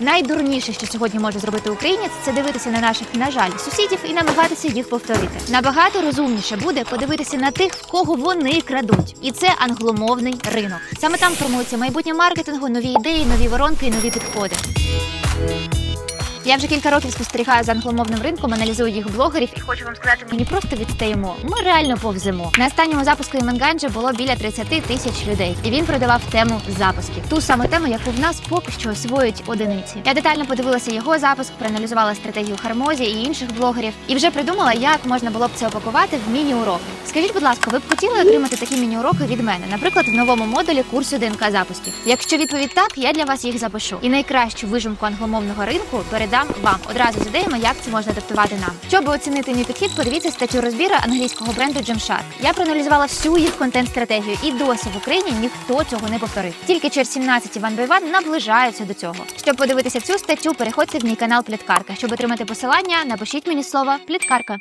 Найдурніше, що сьогодні може зробити українець, це дивитися на наших, на жаль, сусідів і намагатися їх повторити. Набагато розумніше буде подивитися на тих, в кого вони крадуть, і це англомовний ринок. Саме там формується майбутнє маркетингу, нові ідеї, нові воронки і нові підходи. Я вже кілька років спостерігаю за англомовним ринком, аналізую їх блогерів і хочу вам сказати, ми не просто відстаємо, ми реально повземо. На останньому запуску Іменганджа було біля 30 тисяч людей, і він продавав тему запусків. Ту саму тему, яку в нас поки що освоюють одиниці. Я детально подивилася його запуск, проаналізувала стратегію Хармозі і інших блогерів, і вже придумала, як можна було б це опакувати в міні-уроки. Скажіть, будь ласка, ви б хотіли отримати такі міні-уроки від мене, наприклад, в новому модулі курсу ДНК запусків? Якщо відповідь так, я для вас їх запишу. І найкращу вижимку англомовного ринку передам вам одразу з ідеями, як це можна адаптувати нам. Щоб оцінити мій підхід, подивіться статтю розбіру англійського бренду Gymshark. Я проаналізувала всю їх контент-стратегію, і досі в Україні ніхто цього не повторив. Тільки через 17 One by One наближаються до цього. Щоб подивитися цю статтю, переходьте в мій канал Пліткарка. Щоб отримати посилання, напишіть мені слово Пліткарка.